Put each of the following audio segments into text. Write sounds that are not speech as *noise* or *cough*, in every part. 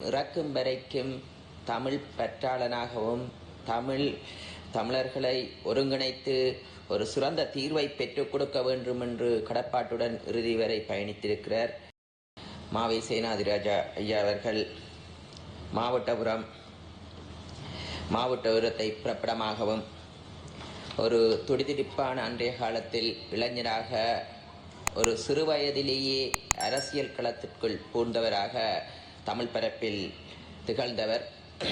இறக்கும் வரைக்கும் தமிழ் பற்றாளனாகவும் தமிழ் தமிழர்களை ஒருங்கிணைத்து ஒரு சிறந்த தீர்வை பெற்றுக் கொடுக்க வேண்டும் என்று கடப்பாட்டுடன் இறுதி வரை பயணித்திருக்கிறார் மாவை சேனாதிராஜா ஐயா அவர்கள். மாவட்டபுரம் மாவட்டபுரத்தை பிறப்பிடமாகவும் ஒரு துடிதுடிப்பான அன்றைய காலத்தில் இளைஞராக ஒரு சிறுவயதிலேயே அரசியல் களத்திற்குள் பூந்தவராக தமிழ் பரப்பில் திகழ்ந்தவர். *clears throat*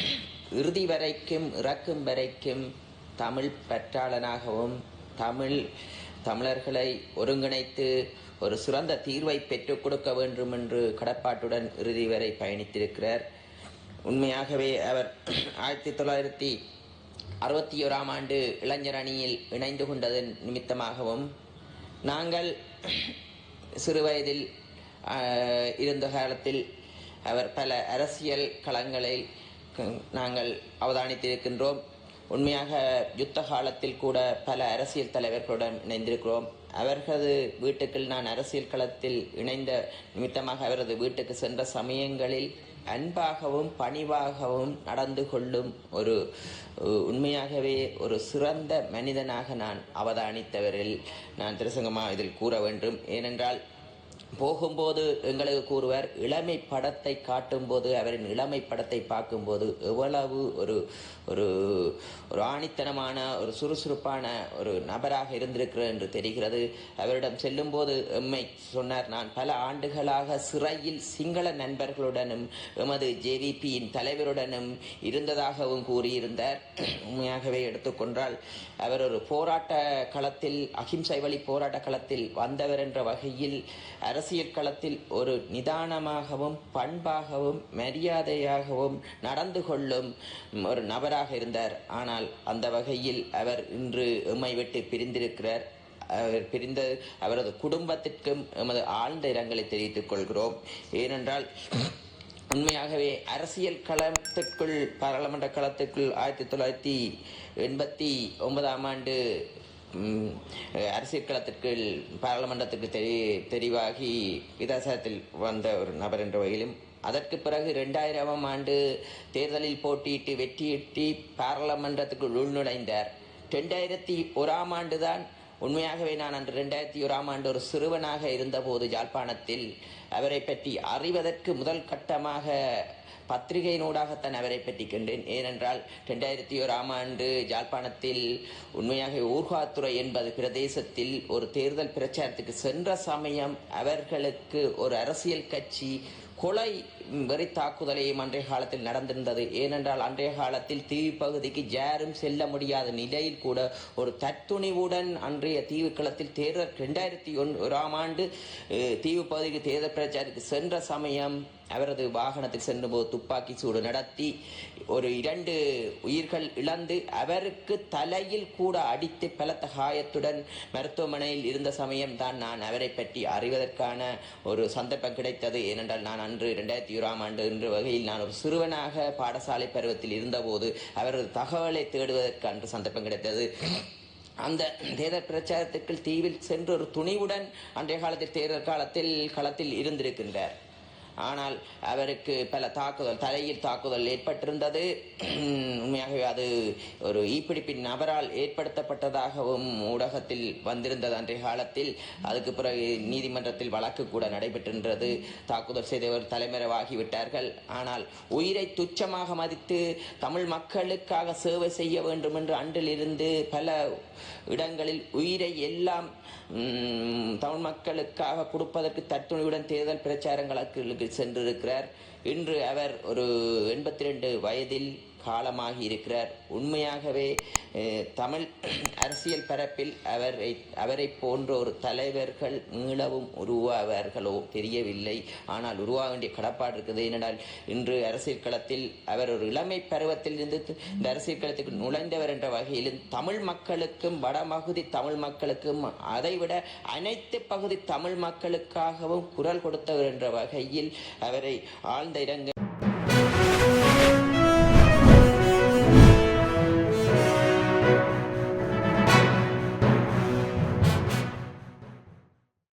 இறுதி வரைக்கும் இறக்கும் வரைக்கும் தமிழ் பற்றாளனாகவும் தமிழ் தமிழர்களை ஒருங்கிணைத்து ஒரு சிறந்த தீர்வை பெற்றுக் கொடுக்க வேண்டும் என்று கடப்பாட்டுடன் இறுதி வரை பயணித்திருக்கிறார். உண்மையாகவே அவர் *clears throat* ஆயிரத்தி தொள்ளாயிரத்தி அறுபத்தி ஓராம் ஆண்டு இளைஞர் அணியில் இணைந்து கொண்டதன் நிமித்தமாகவும் நாங்கள் *clears throat* சிறுவயதில் இருந்த காலத்தில் அவர் பல அரசியல் களங்களில் க- நாங்கள் அவதானித்திருக்கின்றோம். உண்மையாக யுத்த காலத்தில் கூட பல அரசியல் தலைவர்களுடன் இணைந்திருக்கிறோம். அவர்களது வீட்டுக்குள் நான் அரசியல் களத்தில் இணைந்த நிமித்தமாக அவரது வீட்டுக்கு சென்ற சமயங்களில் அன்பாகவும் பணிவாகவும் நடந்து கொள்ளும் ஒரு உண்மையாகவே ஒரு சிறந்த மனிதனாக நான் அவதானித்தவரில் நான் திருசங்கமாக இதில் கூற வேண்டும். ஏனென்றால் போகும்போது எங்களுக்கு கூறுவார் இளமை படத்தை காட்டும்போது அவரின் இளமை படத்தை பார்க்கும்போது எவ்வளவு ஒரு ஒரு ஒரு ஆணித்தனமான ஒரு சுறுசுறுப்பான ஒரு நபராக இருந்திருக்கிறார் என்று தெரிகிறது. அவரிடம் செல்லும்போது எம்மை சொன்னார் நான் பல ஆண்டுகளாக சிறையில் சிங்கள நண்பர்களுடனும் எமது ஜேவிபியின் தலைவருடனும் இருந்ததாகவும் கூறியிருந்தார். உண்மையாகவே எடுத்துக்கொண்டால் அவர் ஒரு போராட்ட களத்தில் அகிம்சை வழி போராட்ட களத்தில் வந்தவர் என்ற வகையில் அரசு அரசியல் களத்தில் ஒரு நிதானமாகவும் பண்பாகவும் மரியாதையாகவும் நடந்து கொள்ளும் ஒரு நபராக இருந்தார். ஆனால் அந்த வகையில் அவர் இன்று எம்மை விட்டு பிரிந்திருக்கிறார். அவர் பிரிந்த அவரது குடும்பத்திற்கும் எமது ஆழ்ந்த இரங்கலை தெரிவித்துக் கொள்கிறோம். ஏனென்றால் உண்மையாகவே அரசியல் களத்திற்குள் பாராளுமன்ற களத்திற்குள் ஆயிரத்தி தொள்ளாயிரத்தி எண்பத்தி ஒன்பதாம் ஆண்டு அரசியல் களத்திற்கு பாராளுமன்றத்துக்கு தெரி தெரிவாகி விதாசத்தில் வந்த ஒரு நபர் என்ற வகையிலும் அதற்கு பிறகு இரண்டாயிரமாம் ஆண்டு தேர்தலில் போட்டியிட்டு வெற்றியிட்டு பாராளுமன்றத்துக்குள் உள்நுழைந்தார். ரெண்டாயிரத்தி ஓராம் ஆண்டுதான் உண்மையாகவே நான் அன்று ரெண்டாயிரத்தி ஓராம் ஆண்டு ஒரு சிறுவனாக இருந்தபோது யாழ்ப்பாணத்தில் அவரை பற்றி அறிவதற்கு முதல் கட்டமாக பத்திரிகையினூடாகத்தான் அவரை பற்றி கண்டேன். ஏனென்றால் ரெண்டாயிரத்தி ஓராம் ஆண்டு யாழ்ப்பாணத்தில் உண்மையாக ஊர்காத்துறை என்பது பிரதேசத்தில் ஒரு தேர்தல் பிரச்சாரத்துக்கு சென்ற சமயம் அவர்களுக்கு ஒரு அரசியல் கட்சி கொலை வெறி தாக்குதலையும் அன்றைய காலத்தில் நடந்திருந்தது. ஏனென்றால் அன்றைய காலத்தில் தீவு பகுதிக்கு யாரும் செல்ல முடியாத நிலையில் கூட ஒரு தத்துணிவுடன் அன்றைய தீவு களத்தில் தேர்தல் ரெண்டாயிரத்தி ஒன்றாம் ஆண்டு தீவுப்பகுதிக்கு தீவு பகுதிக்கு தேர்தல் பிரச்சாரத்துக்கு சென்ற சமயம் அவரது வாகனத்தில் சென்றபோது துப்பாக்கி சூடு நடத்தி ஒரு இரண்டு உயிர்கள் இழந்து அவருக்கு தலையில் கூட அடித்து பலத்த காயத்துடன் மருத்துவமனையில் இருந்த சமயம் தான் நான் அவரை பற்றி அறிவதற்கான ஒரு சந்தர்ப்பம் கிடைத்தது. ஏனென்றால் நான் அன்று இரண்டாயிரத்தி ஓராம் ஆண்டு என்ற வகையில் நான் ஒரு சிறுவனாக பாடசாலை பருவத்தில் இருந்தபோது அவரது தகவலை தேடுவதற்கு அன்று சந்தர்ப்பம் கிடைத்தது. அந்த தேர்தல் பிரச்சாரத்துக்கு தீவில் சென்று ஒரு துணிவுடன் அன்றைய காலத்தில் தேர்தல் காலத்தில் களத்தில் இருந்திருக்கின்றார். ஆனால் அவருக்கு பல தாக்குதல் தலையில் தாக்குதல் ஏற்பட்டிருந்தது. *clears throat* உண்மையாகவே அது ஒரு ஈப்பிடிப்பின் நபரால் ஏற்படுத்தப்பட்டதாகவும் ஊடகத்தில் வந்திருந்தது அன்றைய காலத்தில். அதுக்கு பிறகு நீதிமன்றத்தில் வழக்கு கூட நடைபெற்றிருந்தது. தாக்குதல் செய்தவர் தலைமறைவாகிவிட்டார்கள். ஆனால் உயிரை துச்சமாக மதித்து தமிழ் மக்களுக்காக சேவை செய்ய வேண்டும் என்று அன்றிலிருந்து பல இடங்களில் உயிரை எல்லாம் தமிழ் மக்களுக்காக கொடுப்பதற்கு தத்துணிவுடன் தேர்தல் பிரச்சாரங்களுக்கு சென்றிருக்கிறார். இன்று அவர் ஒரு எண்பத்தி ரெண்டு வயதில் காலமாகி இருக்கிறார். உண்மையாகவே தமிழ் அரசியல் பரப்பில் அவரை அவரை போன்ற ஒரு தலைவர்கள் மீளவும் உருவாவார்களோ தெரியவில்லை. ஆனால் உருவாக வேண்டிய கடப்பாடு இருக்குது. ஏனென்றால் இன்று அரசியல் களத்தில் அவர் ஒரு இளமை பருவத்தில் இருந்து இந்த அரசியல் களத்துக்கு நுழைந்தவர் என்ற வகையிலும் தமிழ் மக்களுக்கும் வடமகுதி தமிழ் மக்களுக்கும் அதைவிட அனைத்து பகுதி தமிழ் மக்களுக்காகவும் குரல் கொடுத்தவர் என்ற வகையில் அவரை ஆழ்ந்த இரங்க